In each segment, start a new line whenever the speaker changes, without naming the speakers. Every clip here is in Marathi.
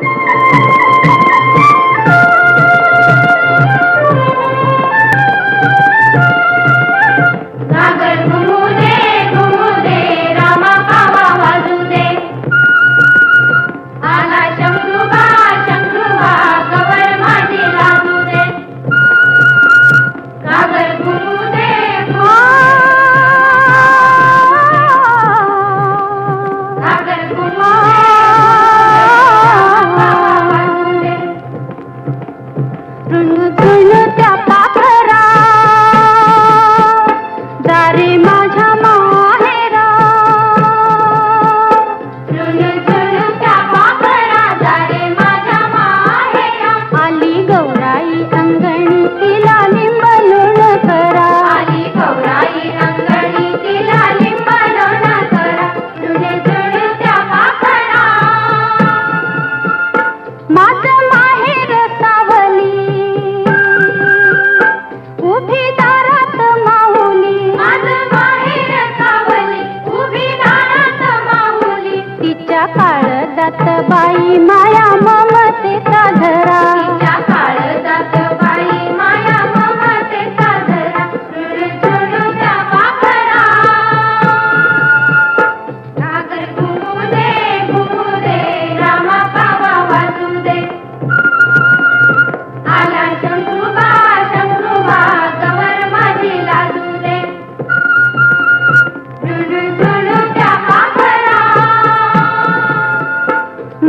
Thank you.
तिच्या काळजात बाई माया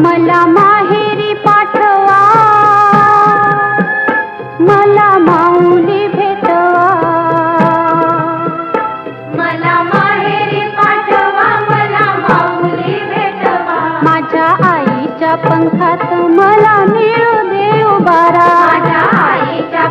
मला माहेरी पाठवा. मला माऊली भेटवा.
मला माहेरी पाठवा मला माऊली भेटवा.
माझ्या आईच्या पंखात मला मिळू दे उबारा
माझ्या आईच्या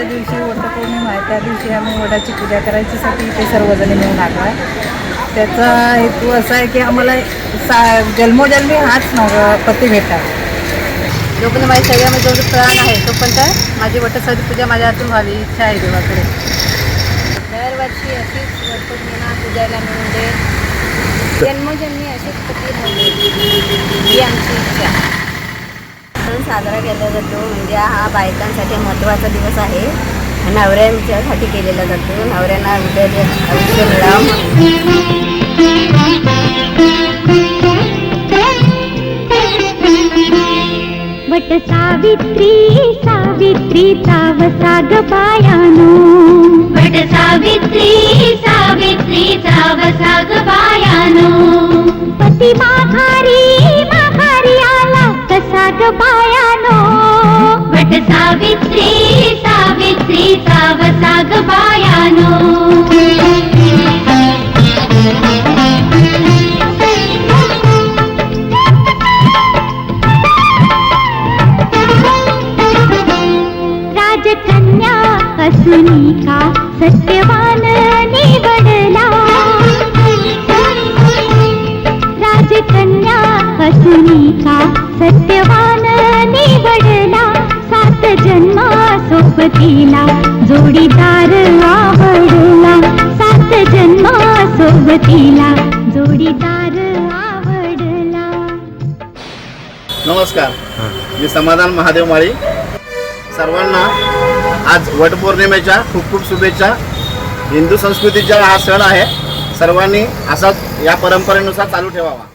आजच्या दिवशी वटपौर्णिमा आहे. त्या दिवशी आम्ही वडाची पूजा करायच्यासाठी इथे सर्वजणी मिळून आलो आहे त्याचा हेतू असा आहे की आम्हाला सा जन्मोजन्मी हाच नव पती भेटावा जो पण माझ्या शरीरामध्ये जो प्राण आहे तो पण त्या माझी वटसरी पूजा माझ्या हातून व्हावी इच्छा आहे देवाकडे. दरवर्षी अशीच वटपौर्णिमा पूजायला मिळते. दे जन्मोजन्मी अशीच पती राहू ही आमची इच्छा. आहे. सण साजरा केला जातो. म्हणजे हा बायकांसाठी महत्त्वाचा दिवस आहे. नवऱ्यांच्यासाठी केलेला जातो. नवऱ्यांना उद्या आयुष्य मिळावं म्हणून.
वट सावित्री सावित्रीचा वसाग पायानो.
वट सावित्री सावित्रीचा वसाग बायानो
पती माघारी
सावित्री सावित्रीचा वसाग बायानो।
राजकन्या असुनी का सत्यवान निवडला राजकन्या असुनी का सत्यवान सोबतीला जोडीदार आवडला. सात जन्मा सोबतीला जोडीदार आवडला.
नमस्कार. मी समाधान महादेव माळी. सर्वांना आज वटपौर्णिमेच्या खूप खूप शुभेच्छा. हिंदू संस्कृतीचा हा सण आहे सर्वांनी असाच या परंपरेनुसार चालू ठेवावा.